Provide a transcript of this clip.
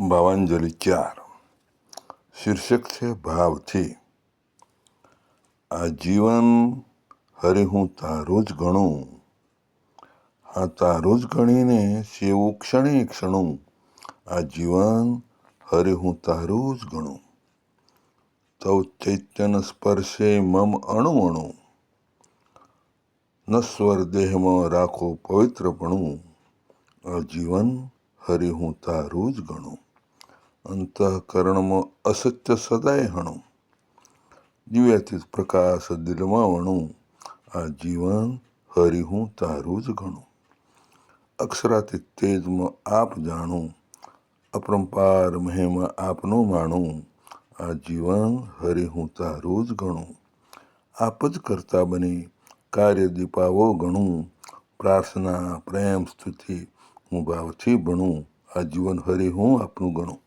ભાવાંજલિ ચાર. શીર્ષક છે ભાવથી. આ જીવન હરે હું તારો જ ગણું. હા, તારો જ ગણીને સેવું ક્ષણે ક્ષણું. આ જીવન હરે હું તારું જ ગણું. તવ ચૈત્યન સ્પર્શે મમ અણુ અણુ નશ્વર દેહમાં રાખો પવિત્રપણું. આ જીવન હરે હું તારું જ ગણું. અંતઃકરણમાં અસત્ય સદાય હણું. દિવ્યાતીત પ્રકાશ દિલમાં વણું. આ જીવન હરિ હું તારું જ ગણું. અક્ષરાતીત તેજમાં આપ જાણું. અપરંપાર મહેમાં આપનું માણું. આ જીવન હરિ હું તારું જ ગણું. આપ જ કરતા બની કાર્ય દીપાવો ગણું. પ્રાર્થના, પ્રેમ, સ્તુતિ હું ભાવથી ભણું આ જીવન હરે હું આપનું ગણું.